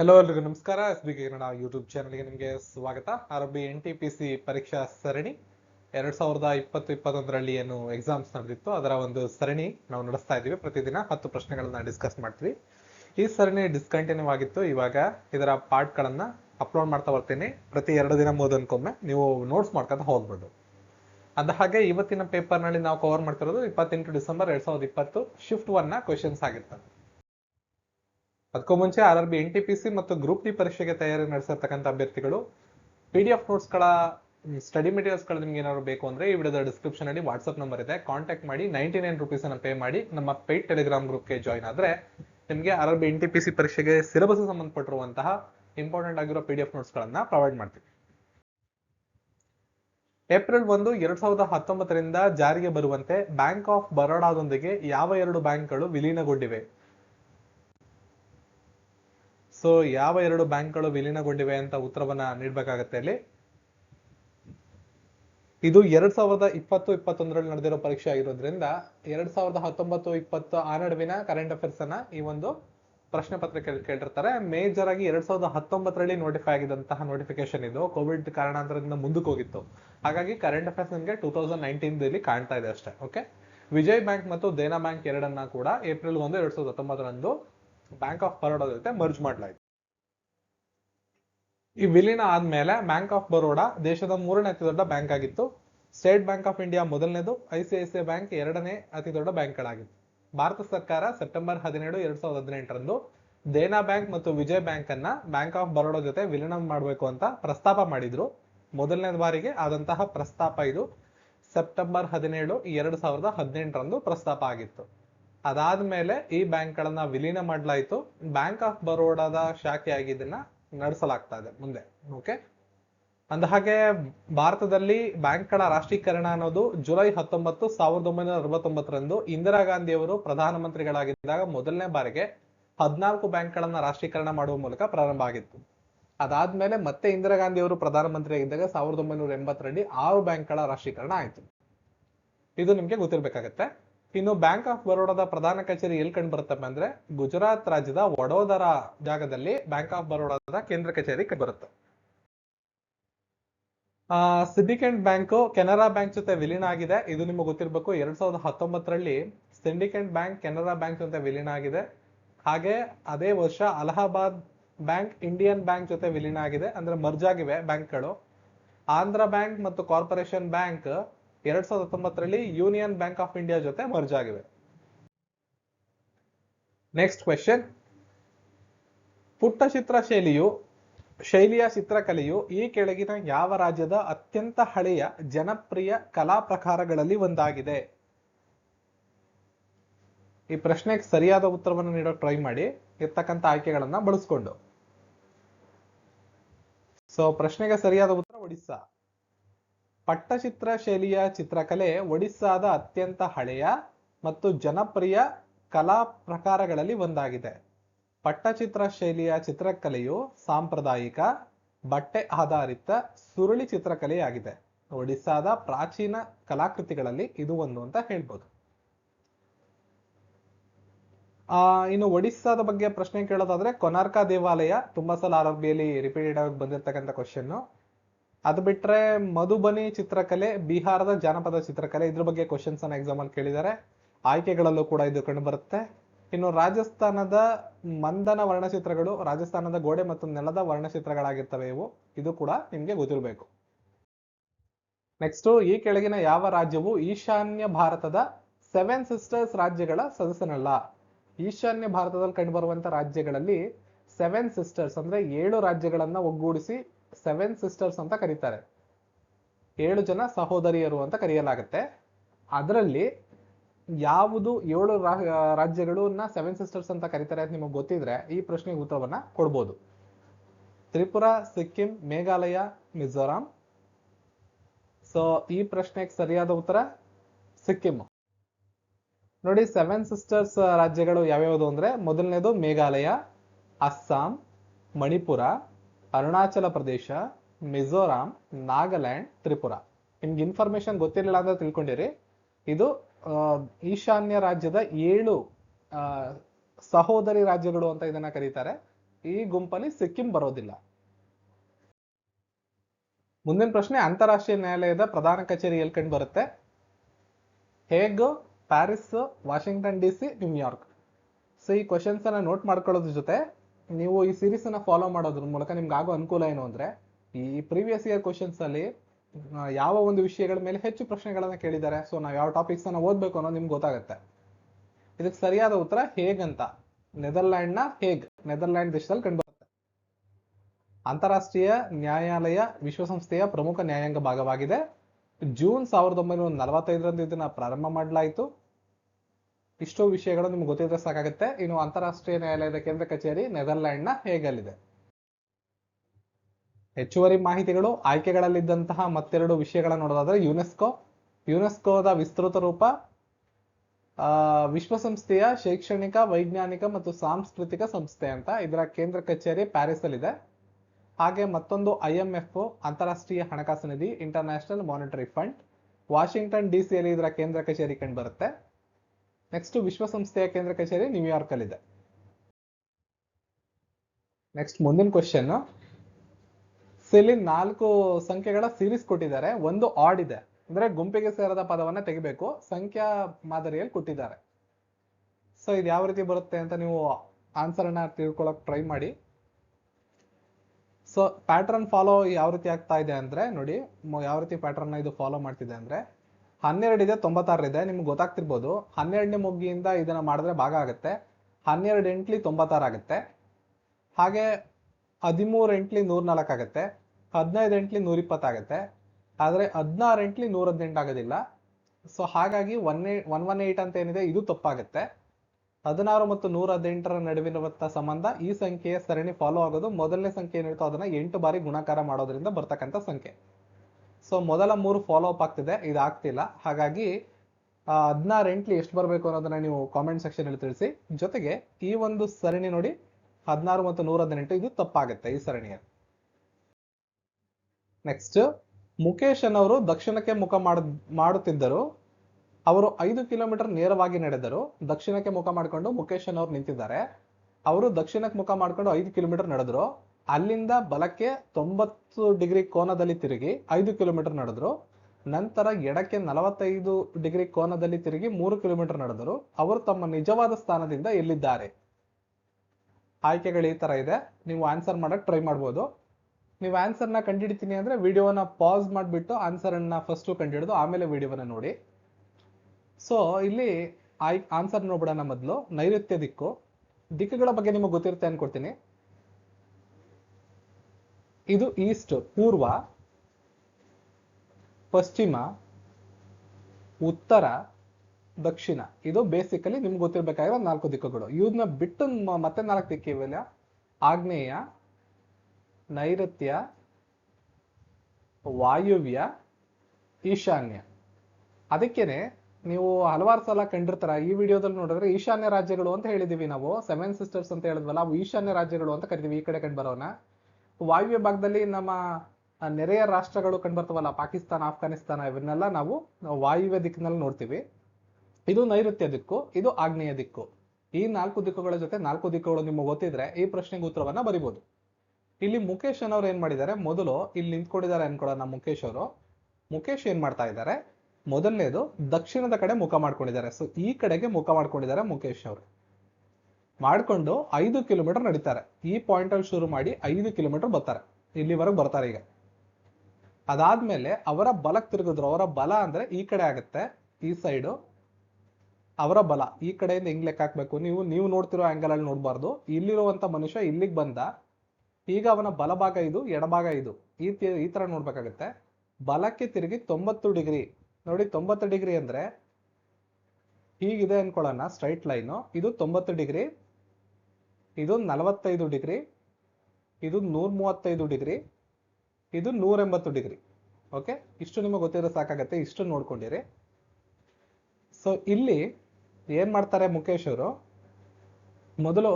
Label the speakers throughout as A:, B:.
A: Hello ಎಲ್ರಿಗೂ ನಮಸ್ಕಾರ. S B Kannada YouTube ಚಾನಲ್ಗೆ ನಿಮಗೆ ಸ್ವಾಗತ. R B N T P C ಪರೀಕ್ಷಾ ಸರಣಿ. ಎರಡು ಸಾವಿರದ ಇಪ್ಪತ್ತು, ಇಪ್ಪತ್ತೊಂದರಲ್ಲಿ ಏನು ಎಕ್ಸಾಮ್ಸ್ ನಡೆದಿತ್ತು, ಅದರ ಒಂದು ಸರಣಿ ನಾವು ನಡೆಸ್ತಾ ಇದ್ದೀವಿ. ಪ್ರತಿದಿನ ಹತ್ತು ಪ್ರಶ್ನೆಗಳನ್ನ ಡಿಸ್ಕಸ್ ಮಾಡ್ತೀವಿ. ಈ ಸರಣಿ ಡಿಸ್ಕಂಟಿನ್ಯೂ ಆಗಿತ್ತು. ಇವಾಗ ಇದರ ಪಾರ್ಟ್ಗಳನ್ನು ಅಪ್ಲೋಡ್ ಮಾಡ್ತಾ ಬರ್ತೀನಿ ಪ್ರತಿ ಎರಡು ದಿನ ಮೂದನ್ಕೊಮ್ಮೆ ನೀವು ನೋಟ್ಸ್ ಮಾಡ್ಕೊಂತ ಹೋಗ್ಬೋದು. ಅಂದ ಹಾಗೆ ಇವತ್ತಿನ ಪೇಪರ್ನಲ್ಲಿ ನಾವು ಕವರ್ ಮಾಡ್ತಿರೋದು ಇಪ್ಪತ್ತೆಂಟು ಡಿಸೆಂಬರ್ ಎರಡ್ ಸಾವಿರದ ಇಪ್ಪತ್ತು. ಶಿಫ್ಟ್ ಒನ್ನ ಕ್ವೆಶನ್ಸ್ ಆಗಿರ್ತವೆ ಅದಕ್ಕೂ ಮುಂಚೆ R R B, N T P C ಮತ್ತು ಗ್ರೂಪ್ ಡಿ ಪರೀಕ್ಷೆಗೆ ತಯಾರಿ ನಡೆಸಿರ್ತಕ್ಕಂಥ ಅಭ್ಯರ್ಥಿಗಳು ಪಿ ಡಿ ಎಫ್ ನೋಟ್ಸ್ಗಳ ಸ್ಟಡಿ ಮೆಟೀರಿಯಲ್ಸ್ಗಳು ನಿಮ್ಗೆ ಏನಾದ್ರು ಬೇಕು ಅಂದ್ರೆ ಈ ವಿಡಿಯೋದ ಡಿಸ್ಕ್ರಿಪ್ಷನ್ ಅಲ್ಲಿ ವಾಟ್ಸ್ಆಪ್ ನಂಬರ್ ಇದೆ. ಕಾಂಟ್ಯಾಕ್ಟ್ ಮಾಡಿ ನೈಂಟಿ ನೈನ್ ರುಪೀಸ್ ಅನ್ನ ಪೇ ಮಾಡಿ ನಮ್ಮ ಪೇಡ್ ಟೆಲಿಗ್ರಾಮ್ ಗ್ರೂಪ್ಗೆ ಜಾಯ್ನ್ ಆದ್ರೆ ನಿಮಗೆ R R B, N T P C ಪರೀಕ್ಷೆಗೆ ಸಿಲೆಬಸ್ ಸಂಬಂಧಪಟ್ಟಿರುವಂತಹ ಇಂಪಾರ್ಟೆಂಟ್ ಆಗಿರೋ ಪಿ ಡಿ ಎಫ್ ನೋಟ್ಸ್ ಗಳನ್ನ ಪ್ರೊವೈಡ್ ಮಾಡ್ತೀವಿ. ಏಪ್ರಿಲ್ ಒಂದು, ಎರಡ್ ಸಾವಿರದ ಹತ್ತೊಂಬತ್ತರಿಂದ ಜಾರಿಗೆ ಬರುವಂತೆ ಬ್ಯಾಂಕ್ ಆಫ್ ಬರೋಡಾದೊಂದಿಗೆ ಯಾವ ಎರಡು ಬ್ಯಾಂಕ್ಗಳು ವಿಲೀನಗೊಂಡಿವೆ? ಸೊ ಯಾವ ಎರಡು ಬ್ಯಾಂಕ್ಗಳು ವಿಲೀನಗೊಂಡಿವೆ ಅಂತ ಉತ್ತರವನ್ನ ನೀಡಬೇಕಾಗತ್ತೆ ಇಲ್ಲಿ ಇದು ಎರಡ್ ಸಾವಿರದ ಇಪ್ಪತ್ತು, ಇಪ್ಪತ್ತೊಂದರಲ್ಲಿ ನಡೆದಿರೋ ಪರೀಕ್ಷೆ ಆಗಿರೋದ್ರಿಂದ ಎರಡ್ ಸಾವಿರದ ಹತ್ತೊಂಬತ್ತು, ಇಪ್ಪತ್ತು ಆ ನಡುವಿನ ಕರೆಂಟ್ ಅಫೇರ್ಸ್ ಅನ್ನ ಈ ಒಂದು ಪ್ರಶ್ನೆ ಪತ್ರಿಕೆ ಕೇಳಿರ್ತಾರೆ ಮೇಜರ್ ಆಗಿ ಎರಡ್ ಸಾವಿರದ ಹತ್ತೊಂಬತ್ತರಲ್ಲಿ ನೋಟಿಫೈ ಆಗಿದಂತಹ ನೋಟಿಫಿಕೇಶನ್ ಇದು. ಕೋವಿಡ್ ಕಾರಣಾಂತರದಿಂದ ಮುಂದಕ್ಕೆ ಹೋಗಿತ್ತು. ಹಾಗಾಗಿ ಕರೆಂಟ್ ಅಫೇರ್ಸ್ ನಿಮಗೆ ಟೂ ತೌಸಂಡ್ ನೈನ್ಟೀನ್ ಕಾಣ್ತಾ ಇದೆ ಅಷ್ಟೇ ಓಕೆ ವಿಜಯ್ ಬ್ಯಾಂಕ್ ಮತ್ತು ದೇನಾ ಬ್ಯಾಂಕ್ ಎರಡನ್ನ ಕೂಡ ಏಪ್ರಿಲ್ ಒಂದು, ಎರಡ್ ಸಾವಿರದ ಹತ್ತೊಂಬತ್ತರಂದು ಬ್ಯಾಂಕ್ ಆಫ್ ಬರೋಡಾ ಜೊತೆ ಮರ್ಜ್ ಮಾಡಲಾಯಿತು. ಈ ವಿಲೀನ ಆದ್ಮೇಲೆ ಬ್ಯಾಂಕ್ ಆಫ್ ಬರೋಡಾ ದೇಶದ ಮೂರನೇ ಅತಿ ದೊಡ್ಡ ಬ್ಯಾಂಕ್ ಆಗಿತ್ತು. ಸ್ಟೇಟ್ ಬ್ಯಾಂಕ್ ಆಫ್ ಇಂಡಿಯಾ ಮೊದಲನೇದು ಐಸಿಐಸಿಐ ಬ್ಯಾಂಕ್ ಎರಡನೇ ಅತಿ ದೊಡ್ಡ ಬ್ಯಾಂಕ್ಗಳಾಗಿತ್ತು ಭಾರತ ಸರ್ಕಾರ ಸೆಪ್ಟೆಂಬರ್ ಹದಿನೇಳು, ಎರಡ್ ಸಾವಿರದ ಹದಿನೆಂಟರಂದು ದೇನಾ ಬ್ಯಾಂಕ್ ಮತ್ತು ವಿಜಯ್ ಬ್ಯಾಂಕ್ ಅನ್ನ ಬ್ಯಾಂಕ್ ಆಫ್ ಬರೋಡಾ ಜೊತೆ ವಿಲೀನ ಮಾಡಬೇಕು ಅಂತ ಪ್ರಸ್ತಾಪ ಮಾಡಿದ್ರು. ಮೊದಲನೇ ಬಾರಿಗೆ ಆದಂತಹ ಪ್ರಸ್ತಾಪ ಇದು. ಸೆಪ್ಟೆಂಬರ್ ಹದಿನೇಳು, ಎರಡ್ ಸಾವಿರದ ಹದಿನೆಂಟರಂದು ಪ್ರಸ್ತಾಪ ಆಗಿತ್ತು. ಅದಾದ್ಮೇಲೆ ಈ ಬ್ಯಾಂಕ್ಗಳನ್ನ ವಿಲೀನ ಮಾಡಲಾಯಿತು. ಬ್ಯಾಂಕ್ ಆಫ್ ಬರೋಡಾದ ಶಾಖೆಯಾಗಿ ಇದನ್ನ ನಡೆಸಲಾಗ್ತಾ ಇದೆ ಮುಂದೆ. ಓಕೆ? ಅಂದ ಹಾಗೆ ಭಾರತದಲ್ಲಿ ಬ್ಯಾಂಕ್ಗಳ ರಾಷ್ಟ್ರೀಕರಣ ಅನ್ನೋದು ಜುಲೈ ಹತ್ತೊಂಬತ್ತು, ಸಾವಿರದ ಒಂಬೈನೂರ ಅರವತ್ತೊಂಬತ್ತರಂದು ಇಂದಿರಾ ಗಾಂಧಿ ಅವರು ಪ್ರಧಾನಮಂತ್ರಿಗಳಾಗಿದ್ದಾಗ ಮೊದಲನೇ ಬಾರಿಗೆ ಹದಿನಾಲ್ಕು ಬ್ಯಾಂಕ್ಗಳನ್ನ ರಾಷ್ಟ್ರೀಕರಣ ಮಾಡುವ ಮೂಲಕ ಪ್ರಾರಂಭ ಆಗಿತ್ತು. ಅದಾದ್ಮೇಲೆ ಮತ್ತೆ ಇಂದಿರಾ ಗಾಂಧಿ ಅವರು ಪ್ರಧಾನಮಂತ್ರಿ ಆಗಿದ್ದಾಗ ಸಾವಿರದ ಒಂಬೈನೂರ ಎಂಬತ್ತರಲ್ಲಿ ಆರು ಬ್ಯಾಂಕ್ಗಳ ರಾಷ್ಟ್ರೀಕರಣ ಆಯಿತು. ಇದು ನಿಮ್ಗೆ ಗೊತ್ತಿರ್ಬೇಕಾಗತ್ತೆ. ಇನ್ನು ಬ್ಯಾಂಕ್ ಆಫ್ ಬರೋಡಾದ ಪ್ರಧಾನ ಕಚೇರಿ ಎಲ್ಲಿ ಕಂಡು ಬರುತ್ತಪ್ಪ ಅಂದ್ರೆ ಗುಜರಾತ್ ರಾಜ್ಯದ ವಡೋದರ ಜಾಗದಲ್ಲಿ ಬ್ಯಾಂಕ್ ಆಫ್ ಬರೋಡಾದ ಕೇಂದ್ರ ಕಚೇರಿ ಬರುತ್ತೆ. ಆ ಸಿಂಡಿಕೇಟ್ ಬ್ಯಾಂಕ್ ಕೆನರಾ ಬ್ಯಾಂಕ್ ಜೊತೆ ವಿಲೀನ ಆಗಿದೆ. ಇದು ನಿಮಗೆ ಗೊತ್ತಿರಬೇಕು, ಎರಡ್ ಸಾವಿರದ ಹತ್ತೊಂಬತ್ತರಲ್ಲಿ ಸಿಂಡಿಕೇಟ್ ಬ್ಯಾಂಕ್ ಕೆನರಾ ಬ್ಯಾಂಕ್ ಜೊತೆ ವಿಲೀನ ಆಗಿದೆ. ಹಾಗೆ ಅದೇ ವರ್ಷ ಅಲಹಾಬಾದ್ ಬ್ಯಾಂಕ್ ಇಂಡಿಯನ್ ಬ್ಯಾಂಕ್ ಜೊತೆ ವಿಲೀನ ಆಗಿದೆ. ಅಂದ್ರೆ ಮರ್ಜ್ ಆಗಿವೆ ಬ್ಯಾಂಕ್ಗಳು. ಆಂಧ್ರ ಬ್ಯಾಂಕ್ ಮತ್ತು ಕಾರ್ಪೊರೇಷನ್ ಬ್ಯಾಂಕ್ ಎರಡ್ ಸಾವಿರದ ಹತ್ತೊಂಬತ್ತರಲ್ಲಿ ಯೂನಿಯನ್ ಬ್ಯಾಂಕ್ ಆಫ್ ಇಂಡಿಯಾ ಜೊತೆ ಮರ್ಜ್ ಆಗಿವೆ. ನೆಕ್ಸ್ಟ್ ಕ್ವೆಶನ್ ಪುಟ್ಟ ಚಿತ್ರ ಶೈಲಿಯು, ಶೈಲಿಯ ಚಿತ್ರಕಲೆಯು ಈ ಕೆಳಗಿನ ಯಾವ ರಾಜ್ಯದ ಅತ್ಯಂತ ಹಳೆಯ ಜನಪ್ರಿಯ ಕಲಾ ಪ್ರಕಾರಗಳಲ್ಲಿ ಒಂದಾಗಿದೆ? ಈ ಪ್ರಶ್ನೆಗೆ ಸರಿಯಾದ ಉತ್ತರವನ್ನು ನೀಡೋಕೆ ಟ್ರೈ ಮಾಡಿ ಇರ್ತಕ್ಕಂಥ ಆಯ್ಕೆಗಳನ್ನ ಬಳಸ್ಕೊಂಡು. ಸೊ ಪ್ರಶ್ನೆಗೆ ಸರಿಯಾದ ಉತ್ತರ ಒಡಿಸ್ಸಾ? ಪಟ್ಟಚಿತ್ರ ಶೈಲಿಯ ಚಿತ್ರಕಲೆ ಒಡಿಸ್ಸಾದ ಅತ್ಯಂತ ಹಳೆಯ ಮತ್ತು ಜನಪ್ರಿಯ ಕಲಾ ಪ್ರಕಾರಗಳಲ್ಲಿ ಒಂದಾಗಿದೆ. ಪಟ್ಟಚಿತ್ರ ಶೈಲಿಯ ಚಿತ್ರಕಲೆಯು ಸಾಂಪ್ರದಾಯಿಕ, ಬಟ್ಟೆ ಆಧಾರಿತ, ಸುರುಳಿ ಚಿತ್ರಕಲೆಯಾಗಿದೆ. ಒಡಿಸ್ಸಾದ ಪ್ರಾಚೀನ ಕಲಾಕೃತಿಗಳಲ್ಲಿ ಇದು ಒಂದು ಅಂತ ಹೇಳ್ಬೋದು. ಆ, ಇನ್ನು ಒಡಿಸ್ಸಾದ ಬಗ್ಗೆ ಪ್ರಶ್ನೆ ಕೇಳೋದಾದ್ರೆ, ಕೊನಾರ್ಕ ದೇವಾಲಯ ತುಂಬಾ ಸಲ ಆರ್ ಆರ್ ರಿಪೀಟೆಡ್ ಆಗಿ ಬಂದಿರತಕ್ಕಂಥ ಕ್ವಶನ್ ಅದು ಬಿಟ್ರೆ ಮಧುಬನಿ ಚಿತ್ರಕಲೆ, ಬಿಹಾರದ ಜಾನಪದ ಚಿತ್ರಕಲೆ ಇದ್ರ ಬಗ್ಗೆ ಕ್ವಶನ್ಸ್ ಅನ್ನ ಎಕ್ಸಾಮ್ ಅಲ್ಲಿ ಕೇಳಿದ್ದಾರೆ ಆಯ್ಕೆಗಳಲ್ಲೂ ಕೂಡ ಇದು ಕಂಡು ಬರುತ್ತೆ. ಇನ್ನು ರಾಜಸ್ಥಾನದ ಮಂದನ ವರ್ಣಚಿತ್ರಗಳು, ರಾಜಸ್ಥಾನದ ಗೋಡೆ ಮತ್ತು ನೆಲದ ವರ್ಣಚಿತ್ರಗಳಾಗಿರ್ತವೆ ಇವು. ಇದು ಕೂಡ ನಿಮ್ಗೆ ಗೊತ್ತಿರಬೇಕು. ನೆಕ್ಸ್ಟ್ ಈ ಕೆಳಗಿನ ಯಾವ ರಾಜ್ಯವು ಈಶಾನ್ಯ ಭಾರತದ ಸೆವೆನ್ ಸಿಸ್ಟರ್ಸ್ ರಾಜ್ಯಗಳ ಸದಸ್ಯನಲ್ಲ? ಈಶಾನ್ಯ ಭಾರತದಲ್ಲಿ ಕಂಡುಬರುವಂತ ರಾಜ್ಯಗಳಲ್ಲಿ ಸೆವೆನ್ ಸಿಸ್ಟರ್ಸ್ ಅಂದ್ರೆ ಏಳು ರಾಜ್ಯಗಳನ್ನ ಒಗ್ಗೂಡಿಸಿ ಸೆವೆನ್ ಸಿಸ್ಟರ್ಸ್ ಅಂತ ಕರೀತಾರೆ. ಏಳು ಜನ ಸಹೋದರಿಯರು ಅಂತ ಕರೆಯಲಾಗುತ್ತೆ. ಅದರಲ್ಲಿ ಯಾವುದು ಏಳು ರಾಜ್ಯಗಳನ್ನ ಸೆವೆನ್ ಸಿಸ್ಟರ್ಸ್ ಅಂತ ಕರೀತಾರೆ ಅಂತ ನಿಮಗೆ ಗೊತ್ತಿದ್ರೆ ಈ ಪ್ರಶ್ನೆಗೆ ಉತ್ತರವನ್ನ ಕೊಡ್ಬೋದು. ತ್ರಿಪುರ, ಸಿಕ್ಕಿಂ, ಮೇಘಾಲಯ, ಮಿಜೋರಾಂ. ಸೊ ಈ ಪ್ರಶ್ನೆಗೆ ಸರಿಯಾದ ಉತ್ತರ ಸಿಕ್ಕಿಂ. ನೋಡಿ ಸೆವೆನ್ ಸಿಸ್ಟರ್ಸ್ ರಾಜ್ಯಗಳು ಯಾವ್ಯಾವುದು ಅಂದ್ರೆ ಮೊದಲನೇದು ಮೇಘಾಲಯ, ಅಸ್ಸಾಂ, ಮಣಿಪುರ. ಅರುಣಾಚಲ ಪ್ರದೇಶ, ಮಿಜೋರಾಂ, ನಾಗಾಲ್ಯಾಂಡ್, ತ್ರಿಪುರ. ನಿಮ್ಗೆ ಇನ್ಫಾರ್ಮೇಶನ್ ಗೊತ್ತಿರಲಿಲ್ಲ ಅಂತ ತಿಳ್ಕೊಂಡಿರಿ. ಇದು ಈಶಾನ್ಯ ರಾಜ್ಯದ ಏಳು ಸಹೋದರಿ ರಾಜ್ಯಗಳು ಅಂತ ಇದನ್ನ ಕರೀತಾರೆ. ಈ ಗುಂಪಲ್ಲಿ ಸಿಕ್ಕಿಂ ಬರೋದಿಲ್ಲ. ಮುಂದಿನ ಪ್ರಶ್ನೆ, ಅಂತಾರಾಷ್ಟ್ರೀಯ ನ್ಯಾಯಾಲಯದ ಪ್ರಧಾನ ಕಚೇರಿ ಎಲ್ಲಿ ಕಂಡು ಬರುತ್ತೆ? Hague, Paris, Washington D C, New York. So ಈ ಕ್ವಶನ್ಸ್ ಅನ್ನ ನೋಟ್ ಮಾಡ್ಕೊಳ್ಳೋದ್ರ ಜೊತೆ ನೀವು ಈ ಸೀರೀಸ್ ಅನ್ನ ಫಾಲೋ ಮಾಡೋದ್ರ ಮೂಲಕ ನಿಮ್ಗೆ ಆಗೋ ಅನುಕೂಲ ಏನು ಅಂದ್ರೆ, ಈ ಪ್ರೀವಿಯಸ್ ಇಯರ್ ಕ್ವಶನ್ಸ್ ಅಲ್ಲಿ ಯಾವ ಒಂದು ವಿಷಯಗಳ ಮೇಲೆ ಹೆಚ್ಚು ಪ್ರಶ್ನೆಗಳನ್ನ ಕೇಳಿದ್ದಾರೆ. ಸೊ ನಾವು ಯಾವ ಟಾಪಿಕ್ಸ್ ಅನ್ನ ಓದ್ಬೇಕು ಅನ್ನೋದು ನಿಮ್ಗೆ ಗೊತ್ತಾಗುತ್ತೆ. ಇದಕ್ಕೆ ಸರಿಯಾದ ಉತ್ತರ ಹೇಗ್ ಅಂತ ನೆದರ್ಲ್ಯಾಂಡ್ನ ಹೇಗ್? ನೆದರ್ಲ್ಯಾಂಡ್ ದೇಶದಲ್ಲಿ ಕಂಡುಬರುತ್ತೆ. ಅಂತಾರಾಷ್ಟ್ರೀಯ ನ್ಯಾಯಾಲಯ ವಿಶ್ವಸಂಸ್ಥೆಯ ಪ್ರಮುಖ ನ್ಯಾಯಾಂಗ ಭಾಗವಾಗಿದೆ. ಜೂನ್ ಸಾವಿರದ ಒಂಬೈನೂರ ನಲವತ್ತೈದರಂದು ಇದನ್ನ ಪ್ರಾರಂಭ ಮಾಡಲಾಯಿತು. ಇಷ್ಟು ವಿಷಯಗಳು ನಿಮ್ಗೆ ಗೊತ್ತಿದ್ರೆ ಸಾಕಾಗುತ್ತೆ. ಇನ್ನು ಅಂತಾರಾಷ್ಟ್ರೀಯ ನ್ಯಾಯಾಲಯದ ಕೇಂದ್ರ ಕಚೇರಿ ನೆದರ್ಲ್ಯಾಂಡ್ನ ಹೇಗಲ್ಲಿದೆ? ಹೆಚ್ಚುವರಿ ಮಾಹಿತಿಗಳು, ಆಯ್ಕೆಗಳಲ್ಲಿದ್ದಂತಹ ಮತ್ತೆರಡು ವಿಷಯಗಳನ್ನ ನೋಡೋದಾದ್ರೆ ಯುನೆಸ್ಕೋ. ಯುನೆಸ್ಕೋದ ವಿಸ್ತೃತ ರೂಪ ವಿಶ್ವಸಂಸ್ಥೆಯ ಶೈಕ್ಷಣಿಕ, ವೈಜ್ಞಾನಿಕ ಮತ್ತು ಸಾಂಸ್ಕೃತಿಕ ಸಂಸ್ಥೆ ಅಂತ ಇದರ ಕೇಂದ್ರ ಕಚೇರಿ ಪ್ಯಾರಿಸ್ ಅಲ್ಲಿದೆ ಹಾಗೆ ಮತ್ತೊಂದು ಐ ಎಂ ಎಫ್, ಅಂತಾರಾಷ್ಟ್ರೀಯ ಹಣಕಾಸು ನಿಧಿ, international monetary fund, Washington D ಸಿಯಲ್ಲಿ ಇದರ ಕೇಂದ್ರ ಕಚೇರಿ ಕಂಡು ಬರುತ್ತೆ. ನೆಕ್ಸ್ಟ್ ವಿಶ್ವಸಂಸ್ಥೆಯ ಕೇಂದ್ರ ಕಚೇರಿ ನ್ಯೂಯಾರ್ಕ್ ಅಲ್ಲಿದೆ ನೆಕ್ಸ್ಟ್ ಮುಂದಿನ ಕ್ವಶನ್ ಇಲ್ಲಿ ನಾಲ್ಕು ಸಂಖ್ಯೆಗಳ ಸೀರೀಸ್ ಕೊಟ್ಟಿದ್ದಾರೆ. ಒಂದು ಆಡ್ ಇದೆ. ಅಂದ್ರೆ ಗುಂಪಿಗೆ ಸೇರದ ಪದವನ್ನ ತೆಗಿಬೇಕು. ಸಂಖ್ಯಾ ಮಾದರಿಯಲ್ಲಿ ಕೊಟ್ಟಿದ್ದಾರೆ. ಸೊ ಇದು ಯಾವ ರೀತಿ ಬರುತ್ತೆ ಅಂತ ನೀವು ಆನ್ಸರ್ ಅನ್ನ ತಿಳ್ಕೊಳಕ್ ಟ್ರೈ ಮಾಡಿ. ಸೊ ಪ್ಯಾಟರ್ನ್ ಫಾಲೋ ಯಾವ ರೀತಿ ಆಗ್ತಾ ಇದೆ ಅಂದ್ರೆ ನೋಡಿ ಯಾವ ರೀತಿ ಪ್ಯಾಟರ್ನ್ ಇದು ಫಾಲೋ ಮಾಡ್ತಿದೆ ಅಂದ್ರೆ ಹನ್ನೆರಡು ಇದೆ ತೊಂಬತ್ತಾರು ಇದೆ ನಿಮ್ಗೆ ಗೊತ್ತಾಗ್ತಿರ್ಬೋದು. ಹನ್ನೆರಡನೇ ಮೊಗ್ಗಿಯಿಂದ ಇದನ್ನ ಮಾಡಿದ್ರೆ ಭಾಗ ಆಗುತ್ತೆ. ಹನ್ನೆರಡು ಎಂಟ್ಲಿ ತೊಂಬತ್ತಾರು ಆಗುತ್ತೆ ಹಾಗೆ ಹದಿಮೂರು ಎಂಟ್ಲಿ ನೂರ ನಾಲ್ಕು ಆಗುತ್ತೆ. ಹದಿನೈದು ಎಂಟ್ಲಿ ನೂರಿಪ್ಪತ್ತಾಗುತ್ತೆ. ಆದರೆ ಹದಿನಾರು ಎಂಟ್ಲಿ ನೂರ ಹದಿನೆಂಟು ಆಗೋದಿಲ್ಲ. ಸೊ ಹಾಗಾಗಿ ಒನ್ ಏ, ಒನ್ ಒನ್ ಏಯ್ಟ್ ಅಂತ ಏನಿದೆ, ಇದು ತಪ್ಪಾಗುತ್ತೆ. ಹದಿನಾರು ಮತ್ತು ನೂರ ಹದಿನೆಂಟರ ನಡುವಿರುವಂಥ ಸಂಬಂಧ ಈ ಸಂಖ್ಯೆಯ ಸರಣಿ ಫಾಲೋ ಆಗೋದು. ಮೊದಲನೇ ಸಂಖ್ಯೆ ಏನಿರುತ್ತೋ ಅದನ್ನ ಎಂಟು ಬಾರಿ ಗುಣಾಕಾರ ಮಾಡೋದ್ರಿಂದ ಬರ್ತಕ್ಕಂಥ ಸಂಖ್ಯೆ. ಸೊ ಮೊದಲ ಮೂರು ಫಾಲೋ ಅಪ್ ಆಗ್ತಿದೆ. ಇದು ಆಗ್ತಿಲ್ಲ ಹಾಗಾಗಿ ಹದಿನಾರು ಎಂಟ್ಲಿ ಎಷ್ಟು ಬರಬೇಕು ಅನ್ನೋದನ್ನ ನೀವು ಕಾಮೆಂಟ್ ಸೆಕ್ಷನ್ ಅಲ್ಲಿ ತಿಳಿಸಿ. ಜೊತೆಗೆ, ಈ ಒಂದು ಸರಣಿ ನೋಡಿ, ಹದಿನಾರು ಮತ್ತು ನೂರ ಹದಿನೆಂಟು ಇದು ತಪ್ಪಾಗುತ್ತೆ ಈ ಸರಣಿಯ. ನೆಕ್ಸ್ಟ್ ಮುಖೇಶ್ ಅನ್ನೋರು ದಕ್ಷಿಣಕ್ಕೆ ಮುಖ ಮಾಡ, ಮಾಡುತ್ತಿದ್ದರು. ಅವರು ಐದು ಕಿಲೋಮೀಟರ್ ನೇರವಾಗಿ ನಡೆದರು. ದಕ್ಷಿಣಕ್ಕೆ ಮುಖ ಮಾಡಿಕೊಂಡು ಮುಖೇಶ್ ಅನ್ನೋರು ನಿಂತಿದ್ದಾರೆ. ಅವರು ದಕ್ಷಿಣಕ್ಕೆ ಮುಖ ಮಾಡ್ಕೊಂಡು ಐದು ಕಿಲೋಮೀಟರ್ ನಡೆದ್ರು. ಅಲ್ಲಿಂದ ಬಲಕ್ಕೆ ತೊಂಬತ್ತು ಡಿಗ್ರಿ ಕೋನದಲ್ಲಿ ತಿರುಗಿ ಐದು ಕಿಲೋಮೀಟರ್ ನಡೆದ್ರು. ನಂತರ ಎಡಕ್ಕೆ ನಲವತ್ತೈದು ಡಿಗ್ರಿ ಕೋನದಲ್ಲಿ ತಿರುಗಿ ಮೂರು ಕಿಲೋಮೀಟರ್ ನಡೆದರು. ಅವರು ತಮ್ಮ ನಿಜವಾದ ಸ್ಥಾನದಿಂದ ಎಲ್ಲಿದ್ದಾರೆ? ಆಯ್ಕೆಗಳು ಈ ತರ ಇದೆ. ನೀವು ಆನ್ಸರ್ ಮಾಡಕ್ ಟ್ರೈ ಮಾಡ್ಬೋದು. ನೀವು ಆನ್ಸರ್ನ ಕಂಡುಹಿಡಿತೀನಿ ಅಂದರೆ ವಿಡಿಯೋನ ಪಾಸ್ ಮಾಡಿಬಿಟ್ಟು ಆನ್ಸರನ್ನ ಫಸ್ಟು ಕಂಡುಹಿಡಿದು ಆಮೇಲೆ ವಿಡಿಯೋನ ನೋಡಿ. ಸೊ ಇಲ್ಲಿ ಆಯ್ ಆನ್ಸರ್ ನೋಡ್ಬಿಡೋಣ ಮೊದಲು. ನೈಋತ್ಯ ದಿಕ್ಕು. ದಿಕ್ಕುಗಳ ಬಗ್ಗೆ ನಿಮಗೆ ಗೊತ್ತಿರುತ್ತೆ ಅನ್ಕೊಡ್ತೀನಿ. ಇದು ಈಸ್ಟ್, ಪೂರ್ವ, ಪಶ್ಚಿಮ, ಉತ್ತರ, ದಕ್ಷಿಣ. ಇದು ಬೇಸಿಕಲಿ ನಿಮ್ಗೆ ಗೊತ್ತಿರ್ಬೇಕಾಗಿರೋ ನಾಲ್ಕು ದಿಕ್ಕುಗಳು. ಇವನ್ನ ಬಿಟ್ಟು ಮತ್ತೆ ನಾಲ್ಕು ದಿಕ್ಕಿವೆಲ್ಲ ಆಗ್ನೇಯ, ನೈಋತ್ಯ, ವಾಯುವ್ಯ, ಈಶಾನ್ಯ. ಅದಕ್ಕೇನೆ ನೀವು ಹಲವಾರು ಸಲ ಕಂಡಿರ್ತಾರ, ಈ ವಿಡಿಯೋದಲ್ಲಿ ನೋಡಿದ್ರೆ ಈಶಾನ್ಯ ರಾಜ್ಯಗಳು ಅಂತ ಹೇಳಿದೀವಿ ನಾವು. ಸೆವೆನ್ ಸಿಸ್ಟರ್ಸ್ ಅಂತ ಹೇಳಿದ್ವಲ್ಲ, ಅವು ಈಶಾನ್ಯ ರಾಜ್ಯಗಳು ಅಂತ ಕರಿತೀವಿ ಈ ಕಡೆ ಕಂಡು ಬರೋನ. ವಾಯುವ್ಯ ಭಾಗದಲ್ಲಿ ನಮ್ಮ ನೆರೆಯ ರಾಷ್ಟ್ರಗಳು ಕಂಡು ಬರ್ತವಲ್ಲ ಪಾಕಿಸ್ತಾನ, ಆಫ್ಘಾನಿಸ್ತಾನ, ಇವನ್ನೆಲ್ಲ ನಾವು ವಾಯುವ್ಯ ದಿಕ್ಕಿನಲ್ಲಿ ನೋಡ್ತೀವಿ. ಇದು ನೈಋತ್ಯ ದಿಕ್ಕು, ಇದು ಆಗ್ನೇಯ ದಿಕ್ಕು. ಈ ನಾಲ್ಕು ದಿಕ್ಕುಗಳ ಜೊತೆ ನಾಲ್ಕು ದಿಕ್ಕುಗಳು ನಿಮಗೆ ಗೊತ್ತಿದ್ರೆ ಈ ಪ್ರಶ್ನೆಗೆ ಉತ್ತರವನ್ನ ಬರಿಬಹುದು ಇಲ್ಲಿ ಮುಖೇಶ್ ಅನ್ನೋರು ಏನ್ ಮಾಡಿದ್ದಾರೆ? ಮೊದಲು ಇಲ್ಲಿ ನಿಂತ್ಕೊಂಡಿದ್ದಾರೆ ಅನ್ಕೊಳ್ಳೋಣ ಮುಖೇಶ್ ಅವರು. ಮುಖೇಶ್ ಏನ್ ಮಾಡ್ತಾ ಇದ್ದಾರೆ? ಮೊದಲನೇದು ದಕ್ಷಿಣದ ಕಡೆ ಮುಖ ಮಾಡ್ಕೊಂಡಿದ್ದಾರೆ. ಸೊ ಈ ಕಡೆಗೆ ಮುಖ ಮಾಡ್ಕೊಂಡಿದ್ದಾರೆ ಮುಖೇಶ್ ಅವರು. ಮಾಡ್ಕೊಂಡು ಐದು ಕಿಲೋಮೀಟರ್ ನಡೀತಾರೆ. ಈ ಪಾಯಿಂಟ್ ಅಲ್ಲಿ ಶುರು ಮಾಡಿ ಐದು ಕಿಲೋಮೀಟರ್ ಬರ್ತಾರೆ. ಇಲ್ಲಿವರೆಗೆ ಬರ್ತಾರೆ ಈಗ. ಅದಾದ್ಮೇಲೆ ಅವರ ಬಲಕ್ಕೆ ತಿರುಗಿದ್ರು. ಅವರ ಬಲ ಅಂದ್ರೆ ಈ ಕಡೆ ಆಗುತ್ತೆ, ಈ ಸೈಡು ಅವರ ಬಲ, ಈ ಕಡೆಯಿಂದ ಹಿಂಗ್ ಲೆಕ್ಕ ಹಾಕ್ಬೇಕು. ನೀವು ನೀವು ನೋಡ್ತಿರೋ ಆಂಗಲ್ ಅಲ್ಲಿ ನೋಡ್ಬಾರ್ದು. ಇಲ್ಲಿರುವಂತ ಮನುಷ್ಯ ಇಲ್ಲಿಗೆ ಬಂದ, ಈಗ ಅವನ ಬಲಭಾಗ ಇದು ಎಡಭಾಗ ಇದು. ಈ ಈ ತರ ನೋಡ್ಬೇಕಾಗತ್ತೆ. ಬಲಕ್ಕೆ ತಿರುಗಿ ತೊಂಬತ್ತು ಡಿಗ್ರಿ. ನೋಡಿ, ತೊಂಬತ್ತು ಡಿಗ್ರಿ ಅಂದ್ರೆ ಹೀಗಿದೆ ಅನ್ಕೊಳ್ಳೋಣ ಸ್ಟ್ರೈಟ್ ಲೈನು ಇದು ತೊಂಬತ್ತು ಡಿಗ್ರಿ. ಇದು ನಲವತ್ತೈದು ಡಿಗ್ರಿ, ಇದು ನೂರ ಮೂವತ್ತೈದು ಡಿಗ್ರಿ, ಇದು ನೂರ ಎಂಬತ್ತು ಡಿಗ್ರಿ. ಓಕೆ ಇಷ್ಟು ನಿಮಗೆ ಗೊತ್ತಿರೋ ಸಾಕಾಗತ್ತೆ. ಇಷ್ಟು ನೋಡ್ಕೊಂಡಿರಿ. ಸೊ ಇಲ್ಲಿ ಏನು ಮಾಡ್ತಾರೆ ಮುಖೇಶ್ ಅವರು? ಮೊದಲು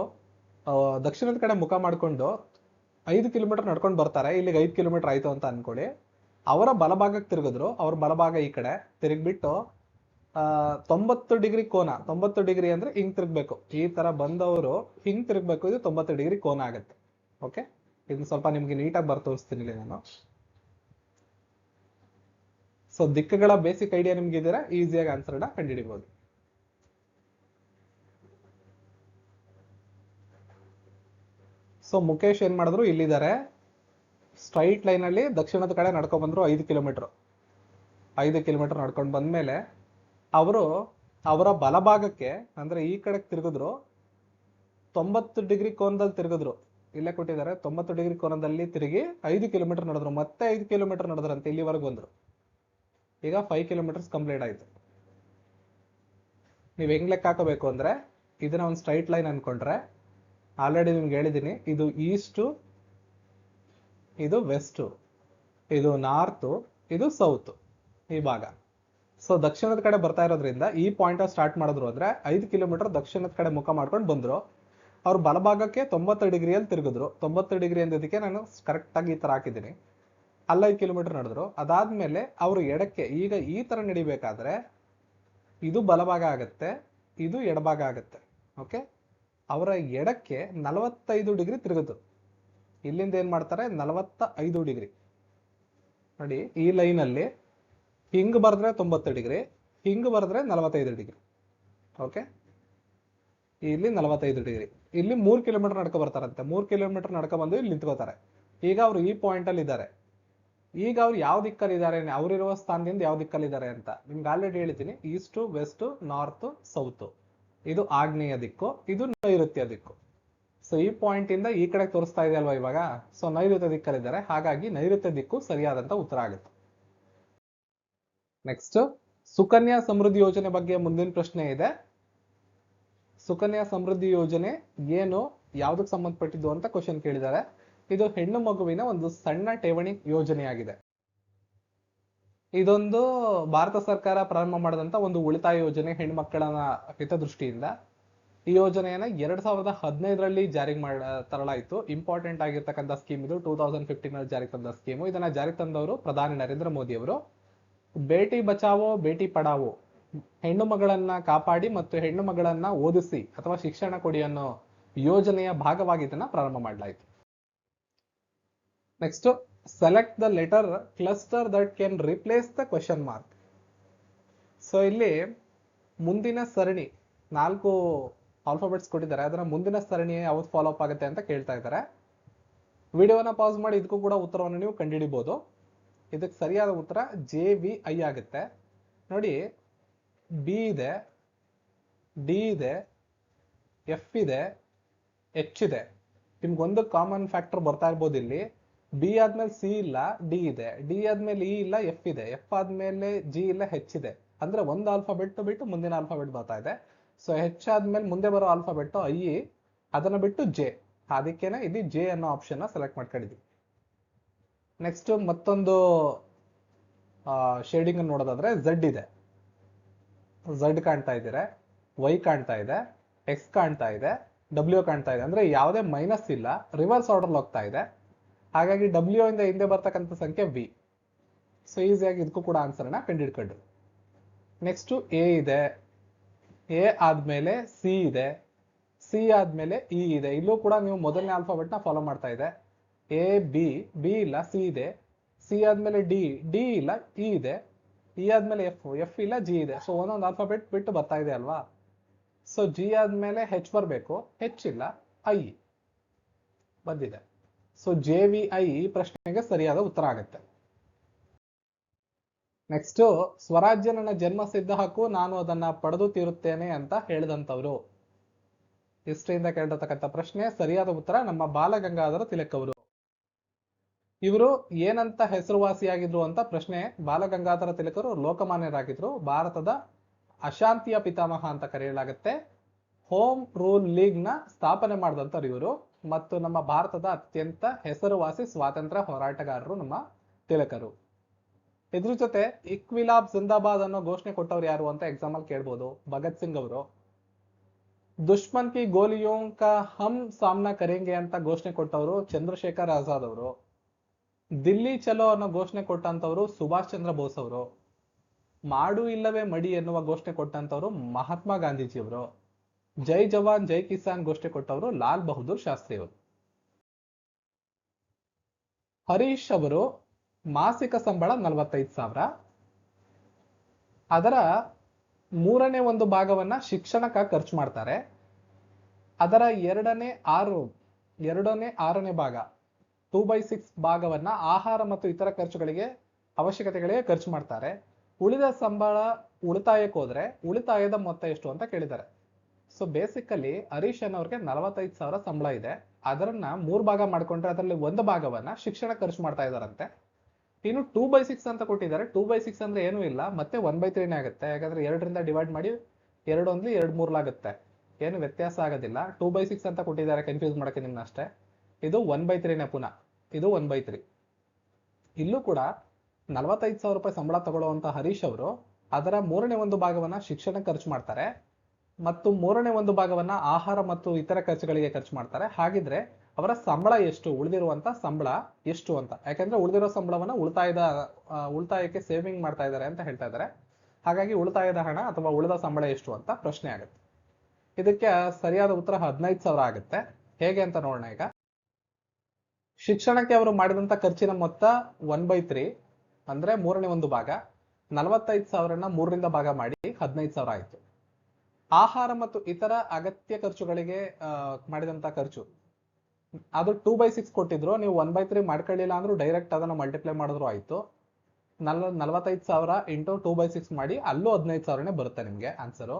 A: ದಕ್ಷಿಣದ ಕಡೆ ಮುಖ ಮಾಡಿಕೊಂಡು ಐದು ಕಿಲೋಮೀಟರ್ ನಡ್ಕೊಂಡು ಬರ್ತಾರೆ. ಇಲ್ಲಿಗೆ ಐದು ಕಿಲೋಮೀಟರ್ ಆಯ್ತು ಅಂತ ಅನ್ಕೊಳ್ಳಿ. ಅವರ ಬಲಭಾಗಕ್ಕೆ ತಿರುಗಿದ್ರು. ಅವ್ರ ಬಲಭಾಗ ಈ ಕಡೆ. ತಿರುಗಿಬಿಟ್ಟು ತೊಂಬತ್ತು ಡಿಗ್ರಿ ಕೋನ, ತೊಂಬತ್ತು ಡಿಗ್ರಿ ಅಂದ್ರೆ ಹಿಂಗ್ ತಿರ್ಗ್ಬೇಕು. ಈ ತರ ಬಂದವರು ಹಿಂಗ್ ತಿರ್ಗ್ಬೇಕು, ಇದು ತೊಂಬತ್ತು ಡಿಗ್ರಿ ಕೋನ ಆಗುತ್ತೆ. ಓಕೆ ಇದನ್ನ ಸ್ವಲ್ಪ ನಿಮ್ಗೆ ನೀಟಾಗಿ ಬರ್ ತೋರಿಸ್ತೀನಿ ಇಲ್ಲಿ ನಾನು. ಸೊ ದಿಕ್ಕುಗಳ ಬೇಸಿಕ್ ಐಡಿಯಾ ನಿಮ್ಗೆ ಇದೀರಾ ಈಸಿಯಾಗಿ ಆನ್ಸರ್ನ ಕಂಡುಹಿಡಿಬಹುದು ಸೊ ಮುಖೇಶ್ ಏನ್ ಮಾಡಿದ್ರು? ಇಲ್ಲಿದ್ದಾರೆ. ಸ್ಟ್ರೈಟ್ ಲೈನ್ ಅಲ್ಲಿ ದಕ್ಷಿಣದ ಕಡೆ ನಡ್ಕೊಂಡ್ ಬಂದ್ರು ಐದು ಕಿಲೋಮೀಟರ್ ಐದು ಕಿಲೋಮೀಟರ್ ನಡ್ಕೊಂಡು ಬಂದ್ಮೇಲೆ ಅವರು ಅವರ ಬಲಭಾಗಕ್ಕೆ, ಅಂದ್ರೆ ಈ ಕಡೆ ತಿರುಗಿದ್ರು, ತೊಂಬತ್ತು ಡಿಗ್ರಿ ಕೋನದಲ್ಲಿ ತಿರುಗಿದ್ರು. ಇಲ್ಲೇ ಕೊಟ್ಟಿದ್ದಾರೆ, ತೊಂಬತ್ತು ಡಿಗ್ರಿ ಕೋನದಲ್ಲಿ ತಿರುಗಿ ಐದು ಕಿಲೋಮೀಟರ್ ನಡೆದ್ರು. ಮತ್ತೆ ಐದು ಕಿಲೋಮೀಟರ್ ನಡೆದ್ರಂತೆ, ಇಲ್ಲಿವರೆಗೂ ಬಂದ್ರು ಈಗ ಫೈವ್ ಕಿಲೋಮೀಟರ್ಸ್ ಕಂಪ್ಲೀಟ್ ಆಯ್ತು. ನೀವು ಹೆಂಗ್ ಲೆಕ್ಕ ಹಾಕೋಬೇಕು ಅಂದ್ರೆ, ಇದನ್ನ ಒಂದು ಸ್ಟ್ರೈಟ್ ಲೈನ್ ಅನ್ಕೊಂಡ್ರೆ ಆಲ್ರೆಡಿ ನಿಮ್ಗೆ ಹೇಳಿದ್ದೀನಿ ಇದು ಈಸ್ಟು ಇದು ವೆಸ್ಟು ಇದು ನಾರ್ತು ಇದು ಸೌತ್ ಈ ಭಾಗ. ಸೊ ದಕ್ಷಿಣದ ಕಡೆ ಬರ್ತಾ ಇರೋದ್ರಿಂದ ಈ ಪಾಯಿಂಟ್ ಸ್ಟಾರ್ಟ್ ಮಾಡಿದ್ರು ಅಂದ್ರೆ ಐದು ಕಿಲೋಮೀಟರ್ ದಕ್ಷಿಣದ ಕಡೆ ಮುಖ ಮಾಡ್ಕೊಂಡು ಬಂದ್ರು. ಅವ್ರು ಬಲಭಾಗಕ್ಕೆ ತೊಂಬತ್ತು ಡಿಗ್ರಿಯಲ್ಲಿ ತಿರುಗಿದ್ರು. ತೊಂಬತ್ತು ಡಿಗ್ರಿ ಅಂದಿದ್ದಕ್ಕೆ ನಾನು ಕರೆಕ್ಟ್ ಆಗಿ ಈ ತರ ಹಾಕಿದ್ದೀನಿ. ಅಲ್ಲ ಐದು ಕಿಲೋಮೀಟರ್ ನಡೆದ್ರು. ಅದಾದ್ಮೇಲೆ ಅವರು ಎಡಕ್ಕೆ, ಈಗ ಈ ತರ ನಡಿಬೇಕಾದ್ರೆ ಇದು ಬಲಭಾಗ ಆಗತ್ತೆ, ಇದು ಎಡಭಾಗ ಆಗತ್ತೆ. ಓಕೆ ಅವರ ಎಡಕ್ಕೆ ನಲವತ್ತೈದು ಡಿಗ್ರಿ ತಿರುಗಿದ್ರು ಇಲ್ಲಿಂದ ಏನ್ ಮಾಡ್ತಾರೆ? ನಲವತ್ತ ಐದು ಡಿಗ್ರಿ. ನೋಡಿ, ಈ ಲೈನ್ ಅಲ್ಲಿ ಹಿಂಗ್ ಬರೆದ್ರೆ ತೊಂಬತ್ತು ಡಿಗ್ರಿ, ಹಿಂಗೆ ಬರೆದ್ರೆ ನಲವತ್ತೈದು ಡಿಗ್ರಿ. ಓಕೆ ಇಲ್ಲಿ ನಲವತ್ತೈದು ಡಿಗ್ರಿ. ಇಲ್ಲಿ ಮೂರು ಕಿಲೋಮೀಟರ್ ನಡ್ಕೊ ಬರ್ತಾರಂತೆ. ಮೂರು ಕಿಲೋಮೀಟರ್ ನಡ್ಕೊ ಬಂದು ಇಲ್ಲಿ ನಿಂತ್ಕೋತಾರೆ. ಈಗ ಅವ್ರು ಈ ಪಾಯಿಂಟ್ ಅಲ್ಲಿ ಇದ್ದಾರೆ. ಈಗ ಅವ್ರು ಯಾವ ದಿಕ್ಕಲ್ಲಿ ಇದ್ದಾರೆ ಅವರಿರುವ ಸ್ಥಾನದಿಂದ ಯಾವ ದಿಕ್ಕಲ್ಲಿ ಇದ್ದಾರೆ ಅಂತ ನಿಮ್ಗೆ ಆಲ್ರೆಡಿ ಹೇಳಿದ್ದೀನಿ. ಈಸ್ಟು ವೆಸ್ಟ್ ನಾರ್ತ್ ಸೌತ್ ಇದು ಆಗ್ನೇಯ ದಿಕ್ಕು, ಇದು ನೈಋತ್ಯ ದಿಕ್ಕು. ಸೊ ಈ ಪಾಯಿಂಟ್ ಇಂದ ಈ ಕಡೆ ತೋರಿಸ್ತಾ ಇದೆ ಅಲ್ವಾ ಇವಾಗ? ಸೊ ನೈಋತ್ಯ ದಿಕ್ಕಲ್ಲಿದ್ದಾರೆ. ಹಾಗಾಗಿ ನೈಋತ್ಯ ದಿಕ್ಕು ಸರಿಯಾದಂತ ಉತ್ತರ ಆಗುತ್ತೆ. ನೆಕ್ಸ್ಟ್ ಸುಕನ್ಯಾ ಸಮೃದ್ಧಿ ಯೋಜನೆ ಬಗ್ಗೆ ಮುಂದಿನ ಪ್ರಶ್ನೆ ಇದೆ. ಸುಕನ್ಯಾ ಸಮೃದ್ಧಿ ಯೋಜನೆ ಏನು ಯಾವ್ದಕ್ಕೆ ಸಂಬಂಧಪಟ್ಟಿದ್ದು ಅಂತ ಕ್ವಶನ್ ಕೇಳಿದ್ದಾರೆ. ಇದು ಹೆಣ್ಣು ಮಗುವಿನ ಒಂದು ಸಣ್ಣ ಠೇವಣಿ ಯೋಜನೆಯಾಗಿದೆ. ಇದೊಂದು ಭಾರತ ಸರ್ಕಾರ ಪ್ರಾರಂಭ ಮಾಡಿದಂತ ಒಂದು ಉಳಿತಾಯ ಯೋಜನೆ ಹೆಣ್ಮಕ್ಕಳ ಹಿತದೃಷ್ಟಿಯಿಂದ. ಈ ಯೋಜನೆಯನ್ನ ಎರಡ್ ಸಾವಿರದ ಹದಿನೈದರಲ್ಲಿ ಜಾರಿಗೆ ಮಾಡ, ತರಲಾಯಿತು. ಇಂಪಾರ್ಟೆಂಟ್ ಆಗಿರ್ತಕ್ಕಂಥ ಸ್ಕೀಮ್ ಇದು. ಟೂ ತೌಸಂಡ್ ಫಿಫ್ಟೀನ್ ಅಲ್ಲಿ ಜಾರಿಗೆ ತಂದ ಸ್ಕೀಮು ಇದನ್ನ ಜಾರಿಗೆ ತಂದವರು ಪ್ರಧಾನಿ ನರೇಂದ್ರ ಮೋದಿ ಅವರು. ಬೇಟಿ ಬಚಾವೋ, ಬೇಟಿ ಪಡಾವೋ, ಹೆಣ್ಣು ಮಗಳನ್ನ ಕಾಪಾಡಿ ಮತ್ತು ಹೆಣ್ಣು ಮಗಳನ್ನ ಓದಿಸಿ ಅಥವಾ ಶಿಕ್ಷಣ ಕೊಡಿ ಅನ್ನೋ ಯೋಜನೆಯ ಭಾಗವಾಗಿ ಇದನ್ನ ಪ್ರಾರಂಭ ಮಾಡಲಾಯಿತು. Next select the letter cluster that can replace the question mark so ಇಲ್ಲಿ ಮುಂದಿನ ಸರಣಿ ನಾಲ್ಕು ಆಲ್ಫಾಬೆಟ್ಸ್ ಕೊಟ್ಟಿದ್ದಾರೆ. ಅದರ ಮುಂದಿನ ಸರಣಿ ಯಾವ್ದು ಫಾಲೋ ಅಪ್ ಆಗುತ್ತೆ ಅಂತ ಕೇಳ್ತಾ ಇದ್ದಾರೆ. ವಿಡಿಯೋನ ಪಾಸ್ ಮಾಡಿ ಇದಕ್ಕೂ ಕೂಡ ಉತ್ತರವನ್ನು ನೀವು ಕಂಡುಹಿಡಿಬಹುದು ಇದಕ್ಕೆ ಸರಿಯಾದ ಉತ್ತರ ಜೆ ವಿ ಐ ಆಗುತ್ತೆ. ನೋಡಿ ಬಿ ಇದೆ ಡಿ ಇದೆ ಎಫ್ ಇದೆ ಎಚ್ ಇದೆ. ನಿಮ್ಗೊಂದು ಕಾಮನ್ ಫ್ಯಾಕ್ಟರ್ ಬರ್ತಾ ಇರ್ಬೋದು ಇಲ್ಲಿ. ಬಿ ಆದ್ಮೇಲೆ ಸಿ ಇಲ್ಲ ಡಿ ಇದೆ. ಡಿ ಆದ್ಮೇಲೆ ಇ ಇಲ್ಲ ಎಫ್ ಇದೆ. ಎಫ್ ಆದ್ಮೇಲೆ ಜಿ ಇಲ್ಲ ಹೆಚ್ ಇದೆ. ಅಂದ್ರೆ ಒಂದು ಆಲ್ಫಾಬೆಟ್ ಬಿಟ್ಟು ಮುಂದಿನ ಆಲ್ಫಾಬೆಟ್ ಬರ್ತಾ ಇದೆ. ಸೊ ಹೆಚ್ ಆದ್ಮೇಲೆ ಮುಂದೆ ಬರೋ ಆಲ್ಫಾಬೆಟ್ ಐ ಅದನ್ನ ಬಿಟ್ಟು ಜೆ ಅದಕ್ಕೇನೆ ಇಲ್ಲಿ ಜೆ ಅನ್ನೋ ಆಪ್ಷನ್ ಸೆಲೆಕ್ಟ್ ಮಾಡ್ಕೊಂಡಿದ್ವಿ. ನೆಕ್ಸ್ಟ್ ಮತ್ತೊಂದು ಶೇಡಿಂಗ್ ನೋಡೋದಾದ್ರೆ ಝಡ್ ಇದೆ. ಝಡ್ ಕಾಣ್ತಾ ಇದ್ದೀರಾ? ವೈ ಕಾಣ್ತಾ ಇದೆ. ಎಕ್ಸ್ ಕಾಣ್ತಾ ಇದೆ. ಡಬ್ಲ್ಯೂ ಕಾಣ್ತಾ ಇದೆ. ಅಂದ್ರೆ ಯಾವುದೇ ಮೈನಸ್ ಇಲ್ಲ. ರಿವರ್ಸ್ ಆರ್ಡರ್ ಹೋಗ್ತಾ ಇದೆ. ಹಾಗಾಗಿ ಡಬ್ಲ್ಯೂ ಇಂದ ಹಿಂದೆ ಬರ್ತಕ್ಕಂಥ ಸಂಖ್ಯೆ ವಿ ಸೊ ಈಸಿಯಾಗಿ ಇದಕ್ಕೂ ಕೂಡ ಆನ್ಸರ್ನ ಕಂಡುಹಿಡ್ಕೊಂಡ್ರು ನೆಕ್ಸ್ಟ್ ಎ ಇದೆ. ಎ ಆದ್ಮೇಲೆ ಸಿ ಇದೆ. ಸಿ ಆದ್ಮೇಲೆ ಇ ಇದೆ. ಇಲ್ಲೂ ಕೂಡ ನೀವು ಮೊದಲನೇ ಆಲ್ಫಾಬೆಟ್ನ ಫಾಲೋ ಮಾಡ್ತಾ ಇದೆ. ಎ ಬಿ ಬಿ ಇಲ್ಲ ಸಿ ಇದೆ. ಸಿ ಆದ್ಮೇಲೆ ಡಿ ಡಿ ಇಲ್ಲ ಇ ಇದೆ. ಇ ಆದ್ಮೇಲೆ ಎಫ್ ಎಫ್ ಇಲ್ಲ ಜಿ ಇದೆ. ಸೊ ಒಂದೊಂದು ಆಲ್ಫಾಬೆಟ್ ಬಿಟ್ಟು ಬರ್ತಾ ಇದೆ ಅಲ್ವಾ? ಸೊ ಜಿ ಆದ್ಮೇಲೆ ಹೆಚ್ ಬರಬೇಕು. ಹೆಚ್ ಇಲ್ಲ ಐ ಬಂದಿದೆ. ಸೊ ಜೆ ವಿ ಐ ಈ ಪ್ರಶ್ನೆಗೆ ಸರಿಯಾದ ಉತ್ತರ ಆಗುತ್ತೆ. ನೆಕ್ಸ್ಟ್ ಸ್ವರಾಜ್ಯ ನನ್ನ ಜನ್ಮ ಸಿದ್ಧ ಹಕ್ಕು, ನಾನು ಅದನ್ನ ಪಡೆದು ತೀರುತ್ತೇನೆ ಅಂತ ಹೇಳಿದಂಥವ್ರು. ಹಿಸ್ಟ್ರಿಯಿಂದ ಕೇಳಿರ್ತಕ್ಕಂಥ ಪ್ರಶ್ನೆ, ಸರಿಯಾದ ಉತ್ತರ ನಮ್ಮ ಬಾಲಗಂಗಾಧರ ತಿಲಕ್ ಅವರು. ಇವರು ಏನಂತ ಹೆಸರುವಾಸಿಯಾಗಿದ್ರು ಅಂತ ಪ್ರಶ್ನೆ ಬಾಲಗಂಗಾಧರ ತಿಲಕರು ಲೋಕಮಾನ್ಯರಾಗಿದ್ರು. ಭಾರತದ ಅಶಾಂತಿಯ ಪಿತಾಮಹ ಅಂತ ಕರೆಯಲಾಗುತ್ತೆ. ಹೋಮ್ ರೂಲ್ ಲೀಗ್ನ ಸ್ಥಾಪನೆ ಮಾಡಿದಂಥವ್ರು ಇವರು. ಮತ್ತು ನಮ್ಮ ಭಾರತದ ಅತ್ಯಂತ ಹೆಸರುವಾಸಿ ಸ್ವಾತಂತ್ರ್ಯ ಹೋರಾಟಗಾರರು ನಮ್ಮ ತಿಲಕರು. ಇದ್ರ ಜೊತೆ ಇಕ್ವಿಲಾಬ್ ಜಿಂದಾಬಾದ್ ಅನ್ನೋ ಘೋಷಣೆ ಕೊಟ್ಟವ್ರು ಯಾರು ಅಂತ ಎಕ್ಸಾಮ್ ಅಲ್ಲಿ ಕೇಳ್ಬೋದು. ಭಗತ್ ಸಿಂಗ್ ಅವರು. ಗೋಲಿಯೋ ಕಾ ಹಮ್ ಸಾಮ್ನಾ ಕರೆಂಗೆ ಅಂತ ಘೋಷಣೆ ಕೊಟ್ಟವರು ಚಂದ್ರಶೇಖರ್ ಆಜಾದ್ ಅವರು. ದಿಲ್ಲಿ ಚಲೋ ಅನ್ನೋ ಘೋಷಣೆ ಕೊಟ್ಟಂತವ್ರು ಸುಭಾಷ್ ಚಂದ್ರ ಬೋಸ್ ಅವರು. ಮಾಡು ಇಲ್ಲವೇ ಮಡಿ ಎನ್ನುವ ಘೋಷಣೆ ಕೊಟ್ಟಂತವ್ರು ಮಹಾತ್ಮ ಗಾಂಧೀಜಿಯವರು. ಜೈ ಜವಾನ್, ಜೈ ಕಿಸಾನ್ ಘೋಷಣೆ ಕೊಟ್ಟವರು ಲಾಲ್ ಬಹದ್ದೂರ್ ಶಾಸ್ತ್ರಿ ಅವರು. ಹರೀಶ್ ಅವರು ಮಾಸಿಕ ಸಂಬಳ ನಲವತ್ತೈದು ಸಾವಿರ. ಅದರ ಮೂರನೇ ಒಂದು ಭಾಗವನ್ನ ಶಿಕ್ಷಣಕ್ಕೆ ಖರ್ಚು ಮಾಡ್ತಾರೆ. ಅದರ ಎರಡನೇ ಆರು, ಎರಡನೇ ಆರನೇ ಭಾಗ. ಟೂ ಬೈ ಸಿಕ್ಸ್ ಭಾಗವನ್ನ ಆಹಾರ ಮತ್ತು ಇತರ ಖರ್ಚುಗಳಿಗೆ ಅವಶ್ಯಕತೆಗಳಿಗೆ ಖರ್ಚು ಮಾಡ್ತಾರೆ. ಉಳಿದ ಸಂಬಳ ಉಳಿತಾಯಕ್ಕೆ ಹೋದ್ರೆ ಉಳಿತಾಯದ ಮೊತ್ತ ಎಷ್ಟು ಅಂತ ಕೇಳಿದ್ದಾರೆ. ಸೊ ಬೇಸಿಕಲಿ ಹರೀಶ್ ಅನ್ನೋರ್ಗೆ ನಲವತ್ತೈದು ಸಾವಿರ ಸಂಬಳ ಇದೆ. ಅದನ್ನ ಮೂರು ಭಾಗ ಮಾಡ್ಕೊಂಡ್ರೆ ಅದರಲ್ಲಿ ಒಂದು ಭಾಗವನ್ನ ಶಿಕ್ಷಣ ಖರ್ಚು ಮಾಡ್ತಾ ಇದಾರಂತೆ. ಇನ್ನು ಟೂ ಬೈ ಸಿಕ್ಸ್ ಅಂತ ಕೊಟ್ಟಿದ್ದಾರೆ. ಟೂ ಬೈ ಸಿಕ್ಸ್ ಅಂದ್ರೆ ಏನೂ ಇಲ್ಲ. ಮತ್ತೆ ಒನ್ ಬೈ ತ್ರೀನೇ ಆಗುತ್ತೆ. ಯಾಕಂದ್ರೆ ಎರಡರಿಂದ ಡಿವೈಡ್ ಮಾಡಿ ಎರಡು ಒಂದ್ಲಿ ಎರಡು ಮೂರ್ಲಾಗುತ್ತೆ ಏನು ವ್ಯತ್ಯಾಸ ಆಗೋದಿಲ್ಲ. ಟೂ ಬೈ ಸಿಕ್ಸ್ ಅಂತ ಕೊಟ್ಟಿದ್ದಾರೆ. ಕನ್ಫ್ಯೂಸ್ ಮಾಡಕ್ಕೆ ನಿಮ್ಮನ್ನ ಇದು ಒನ್ ಬೈ ತ್ರೀನೇ ಪುನಃ. ಇದು ಒನ್ ಬೈ ತ್ರೀ ಇಲ್ಲೂ ಕೂಡ ನಲವತ್ತೈದು ಸಾವಿರ ರೂಪಾಯಿ ಸಂಬಳ ತಗೊಳ್ಳುವಂತ ಹರೀಶ್ ಅವರು ಅದರ ಮೂರನೇ ಒಂದು ಭಾಗವನ್ನ ಶಿಕ್ಷಣ ಖರ್ಚು ಮಾಡ್ತಾರೆ. ಮತ್ತು ಮೂರನೇ ಒಂದು ಭಾಗವನ್ನ ಆಹಾರ ಮತ್ತು ಇತರ ಖರ್ಚುಗಳಿಗೆ ಖರ್ಚು ಮಾಡ್ತಾರೆ. ಹಾಗಿದ್ರೆ ಅವರ ಸಂಬಳ ಎಷ್ಟು, ಉಳಿದಿರುವಂತ ಸಂಬಳ ಎಷ್ಟು ಅಂತ. ಯಾಕಂದ್ರೆ ಉಳಿದಿರೋ ಸಂಬಳವನ್ನ ಉಳಿತಾಯದ ಉಳಿತಾಯಕ್ಕೆ ಸೇವಿಂಗ್ ಮಾಡ್ತಾ ಇದ್ದಾರೆ ಅಂತ ಹೇಳ್ತಾ ಇದ್ದಾರೆ. ಹಾಗಾಗಿ ಉಳಿತಾಯದ ಹಣ ಅಥವಾ ಉಳಿದ ಸಂಬಳ ಎಷ್ಟು ಅಂತ ಪ್ರಶ್ನೆ ಆಗುತ್ತೆ. ಇದಕ್ಕೆ ಸರಿಯಾದ ಉತ್ತರ ಹದಿನೈದು ಸಾವಿರ ಆಗುತ್ತೆ. ಹೇಗೆ ಅಂತ ನೋಡೋಣ ಈಗ. ಶಿಕ್ಷಣಕ್ಕೆ ಅವರು ಮಾಡಿದಂತ ಖರ್ಚಿನ ಮೊತ್ತ ಒನ್ ಬೈ ತ್ರೀ ಅಂದ್ರೆ ಮೂರನೇ ಒಂದು ಭಾಗ. ನಲವತ್ತೈದು ಸಾವಿರನ ಮೂರರಿಂದ ಭಾಗ ಮಾಡಿ ಹದಿನೈದು ಸಾವಿರ ಆಯ್ತು. ಆಹಾರ ಮತ್ತು ಇತರ ಅಗತ್ಯ ಖರ್ಚುಗಳಿಗೆ ಮಾಡಿದಂಥ ಖರ್ಚು. ಅದು ಟೂ ಬೈ ಸಿಕ್ಸ್ ಕೊಟ್ಟಿದ್ರು, ನೀವು ಒನ್ ಬೈ ತ್ರೀ ಮಾಡ್ಕೊಳ್ಳಿಲ್ಲ ಅಂದ್ರೂ ಡೈರೆಕ್ಟ್ ಅದನ್ನು ಮಲ್ಟಿಪ್ಲೈ ಮಾಡಿದ್ರು ಆಯ್ತು. ನಲ್, ನಲವತ್ತೈದು ಸಾವಿರ ಇಂಟು ಟೂ ಬೈ ಸಿಕ್ಸ್ ಮಾಡಿ ಅಲ್ಲೂ ಹದಿನೈದು ಸಾವಿರನೇ ಬರುತ್ತೆ ನಿಮಗೆ ಆನ್ಸರು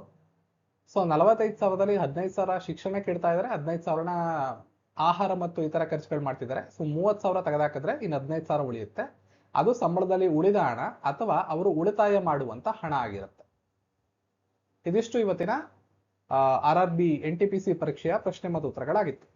A: ಸೊ ನಲವತ್ತೈದು ಸಾವಿರದಲ್ಲಿ ಹದಿನೈದು ಸಾವಿರ ಶಿಕ್ಷಣಕ್ಕೆ ಇಡ್ತಾ ಇದ್ರೆ ಹದಿನೈದು ಸಾವಿರನ ಆಹಾರ ಮತ್ತು ಇತರ ಖರ್ಚುಗಳು ಮಾಡ್ತಿದ್ದಾರೆ ಸೊ ಮೂವತ್ತು ಸಾವಿರ ತೆಗೆದಾಕಿದ್ರೆ ಇನ್ನು ಹದಿನೈದು ಸಾವಿರ ಉಳಿಯುತ್ತೆ. ಅದು ಸಂಬಳದಲ್ಲಿ ಉಳಿದ ಹಣ ಅಥವಾ ಅವರು ಉಳಿತಾಯ ಮಾಡುವಂತ ಹಣ ಆಗಿರುತ್ತೆ. ಇದಿಷ್ಟು ಇವತ್ತಿನ R R B N T P C ಪರೀಕ್ಷೆಯ ಪ್ರಶ್ನೆ ಮತ್ತು ಉತ್ತರಗಳಾಗಿತ್ತು.